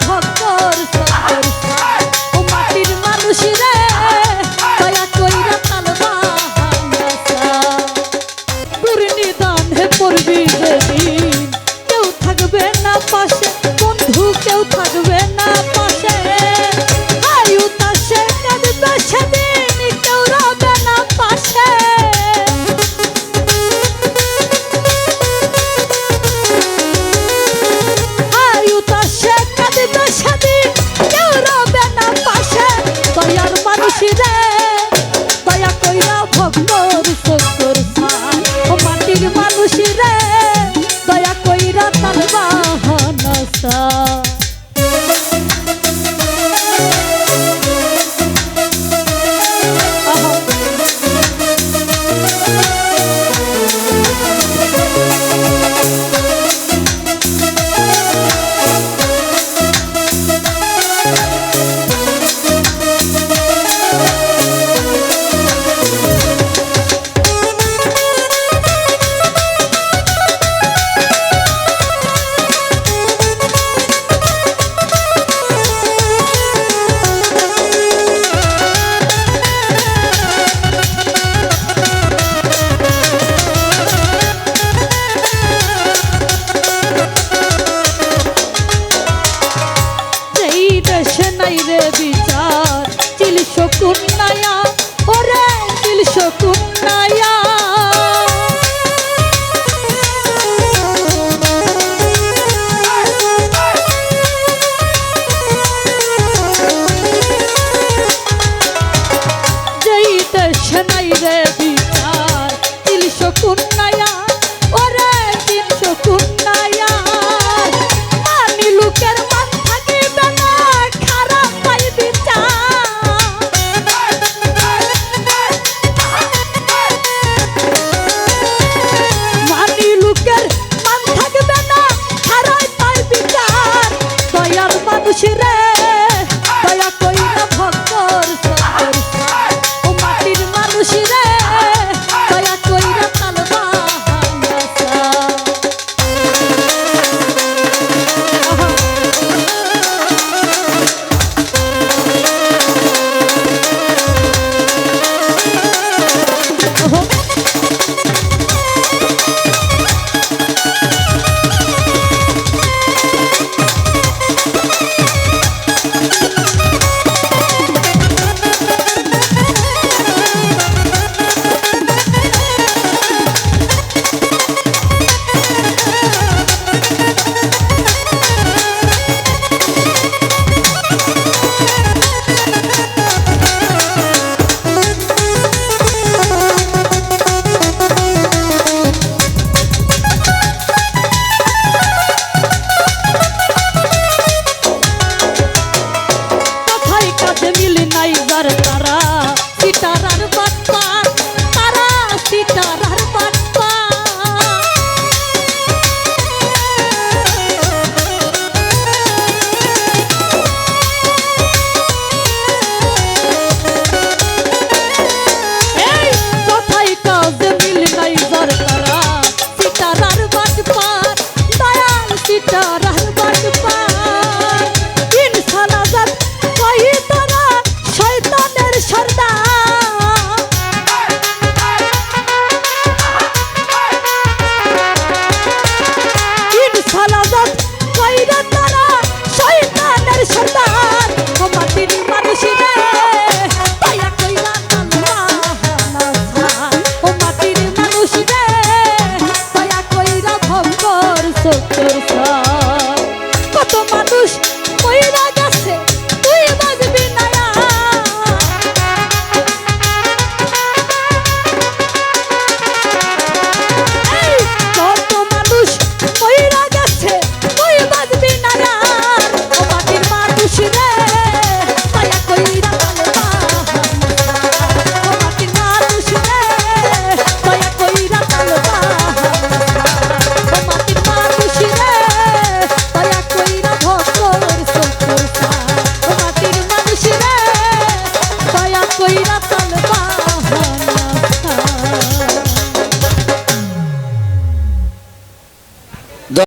ভক্তর নাই রে বিচার। চিল শকুন নায়া ওরে চিল শকুন নায়া। নাই রে i tar tar